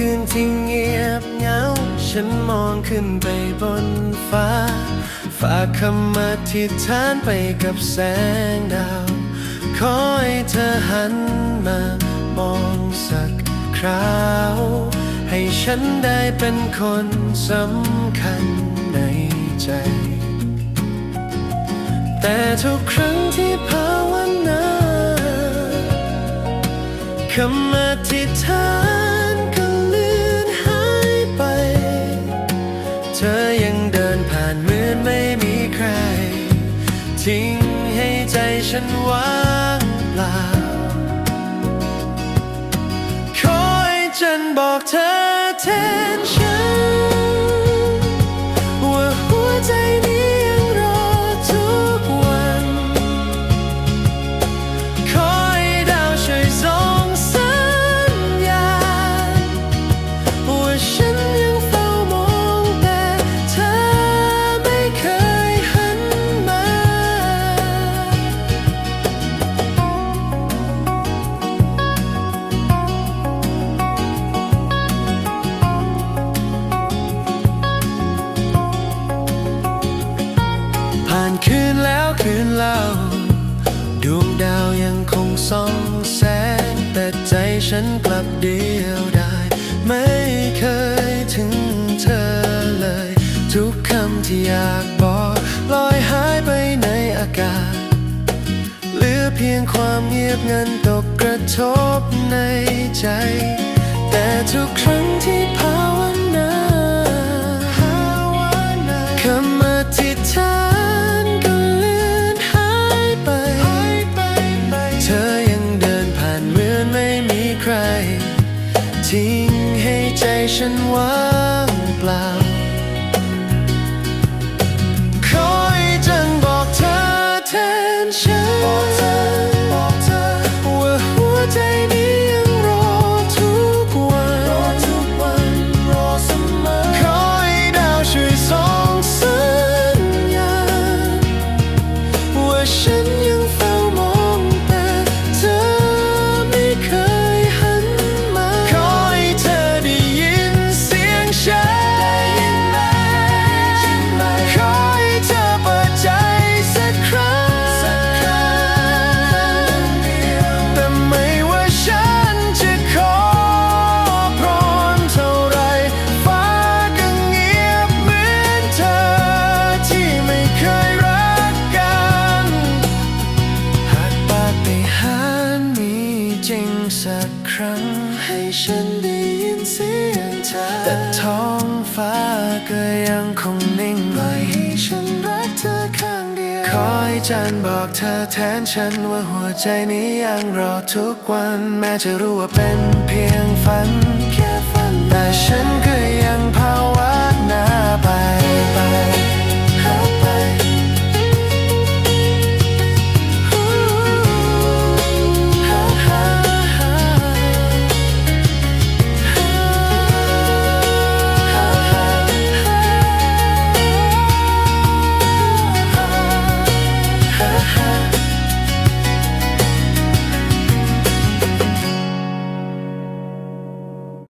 คืนที่เงียบเหงา ฉันมองขึ้นไปบนฟ้า ฝากคำอธิษฐานไปกับแสงดาว ขอให้เธอหันมามองสักคราว ให้ฉันได้เป็นคนสำคัญในใจ แต่ทุกครั้งที่ภาวนาคำ ทิ้งให้ใจฉันว่างเปล่า ขอให้ฉันบอกเธอแท คืนแล้วคืนเล่าดวงดาวยังคงส่องแสง แต่ใจฉันกลับเดียวดายไม่เคยถึงเธอเลย ทุกคำที่อยากบอกลอยหายไปในอากาศ เหลือเพียงความเงียบงันตกกระทบในใจ แต่ทุกครั้งที่ภาวนา ใให้ฉันได้ยินเสียงเธอ แต่ท้องฟ้าก็ยังคงนิ่งปล่อยให้ฉันรักเธอข้างเดียวขอให้จันบอกเธอแทนฉันว่าหัวใจนี้ยังรอทุกวัน แม้จะรู้ว่าเป็นเพียงฝัน